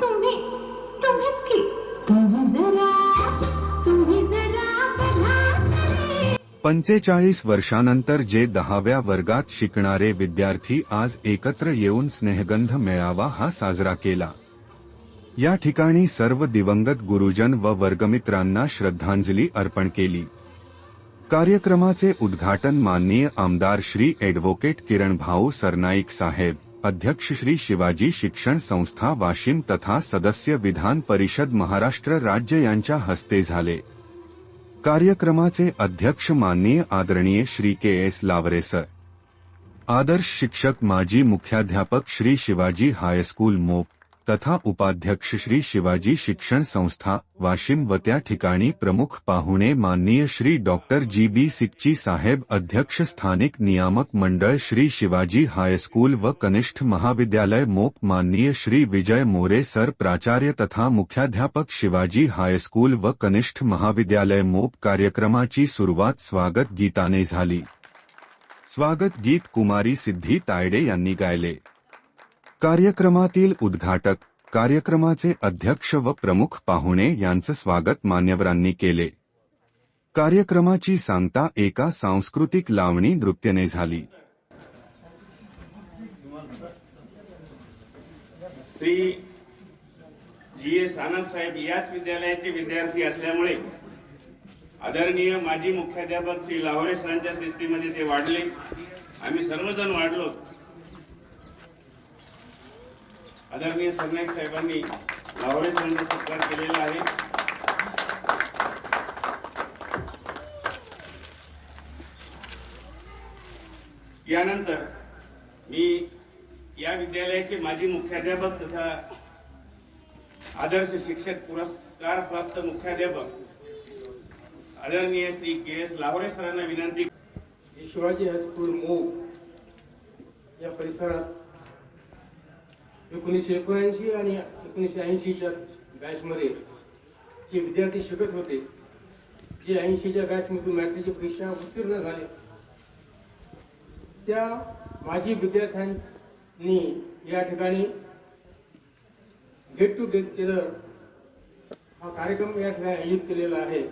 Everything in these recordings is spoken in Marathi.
तुम्ही तुम्हीच की तुम्ही जरा तुम्ही जरा पंचेचाळीस वर्षानंतर जे दहाव्या वर्गात शिकणारे विद्यार्थी आज एकत्र येऊन स्नेहगंध मेळावा हा साजरा केला. या ठिकाणी सर्व दिवंगत गुरुजन व वर्गमित्रांना श्रद्धांजली अर्पण केली. कार्यक्रमाचे उद्घाटन माननीय आमदार श्री ॲडव्होकेट किरण भाऊ सरनाईक साहेब अध्यक्ष श्री शिवाजी शिक्षण संस्था वाशिम तथा सदस्य विधान परिषद महाराष्ट्र राज्य यांच्या हस्ते झाले. कार्यक्रमाचे अध्यक्ष माननीय आदरणीय Shri K S Lavre sir. आदर्श शिक्षक माजी मुख्याध्यापक श्री शिवाजी हायस्कूल मोप. तथा उपाध्यक्ष श्री शिवाजी शिक्षण संस्था, वाशिम व त्या ठिकाणी प्रमुख पाहुणे माननीय श्री डॉक्टर जी बी सिक्ची साहेब, अध्यक्ष स्थानिक नियामक मंडळ श्री शिवाजी हायस्कूल व कनिष्ठ महाविद्यालय मोप, माननीय श्री विजय मोरे सर, प्राचार्य तथा मुख्याध्यापक शिवाजी हायस्कूल व कनिष्ठ महाविद्यालय मोप कार्यक्रमाची सुरुवात स्वागत गीताने झाली. स्वागत गीत कुमारी सिद्धी तायडे यांनी गायले. कार्यक्रमातील उद्घाटक कार्यक्रमाचे अध्यक्ष व प्रमुख पाहुणे यांचं स्वागत मान्यवरांनी केले. कार्यक्रमाची सांगता एका सांस्कृतिक लावणी नृत्यने झाली. श्री जी एस आनंद साहेब याच विद्यालयाचे विद्यार्थी असल्यामुळे आदरणीय माजी मुख्याध्यापक श्री लाहोरे सरांच्या शिस्तीमध्ये ते वाढले. आम्ही सर्वजण वाढलो. आदरणीय सरनाईक साहेबांनी लावळे सरांचा सत्कार केलेला आहे. यानंतर मी या विद्यालयाचे माजी मुख्याध्यापक तथा आदर्श शिक्षक पुरस्कार प्राप्त मुख्याध्यापक आदरणीय श्री के एस लाहोरे सरांना विनंती शिवाजी हायस्कूल मूग या परिसरात एकोणीसशे एकोणऐंशी आणि एकोणीसशे ऐंशीच्या बॅचमध्ये जे विद्यार्थी शिकत होते जे ऐंशीच्या बॅचमधून मॅट्रिकची परीक्षा उत्तीर्ण झाले त्या माजी विद्यार्थ्यांनी या ठिकाणी गेट टू गेट केलं हा कार्यक्रम या ठिकाणी आयोजित केलेला आहे.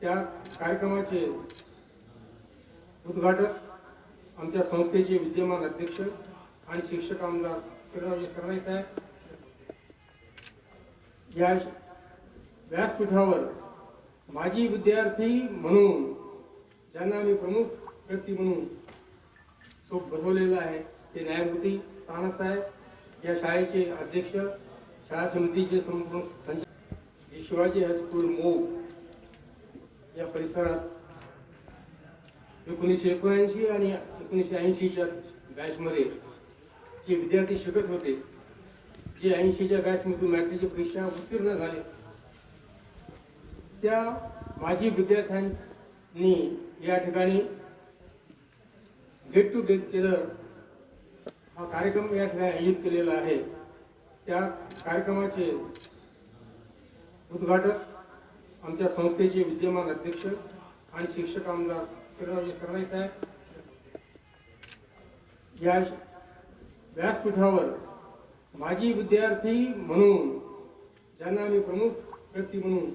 त्या कार्यक्रमाचे उद्घाटक आमच्या संस्थेचे विद्यमान अध्यक्ष आणि शिक्षक आमदार किरणरावजी सरनाई साहेब या व्यासपीठावर माजी विद्यार्थी म्हणून ज्यांना मी प्रमुख व्यक्ती म्हणून सोप बसवलेला आहे ते न्यायमूर्ती सानप साहेब या शाळेचे अध्यक्ष शाळा समितीचे संपूर्ण संचालक शिवाजी हायस्कूल मोग या परिसरात एकोणीसशे एकोणऐंशी आणि एकोणीसशे ऐंशीच्या बॅचमध्ये जे विद्यार्थी शिकत होते जे ऐंशीच्या बॅचमधून मॅट्रिकची परीक्षा उत्तीर्ण झाले. त्या माजी विद्यार्थ्यांनी या ठिकाणी गेट टू गेटर हा कार्यक्रम या ठिकाणी आयोजित केलेला आहे. त्या कार्यक्रमाचे उद्घाटक आमच्या संस्थेचे विद्यमान अध्यक्ष आणि शिक्षक आमदार किरणरावजी सरनाई साहेब. या व्यासपीठावर माजी विद्यार्थी म्हणून ज्यांना मी प्रमुख व्यक्ती म्हणून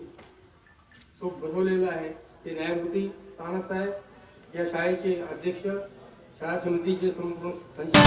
सोप बसवलेला आहे ते न्यायमूर्ती सानप साहेब या शाळेचे अध्यक्ष शाळा समितीचे संपूर्ण संचालक.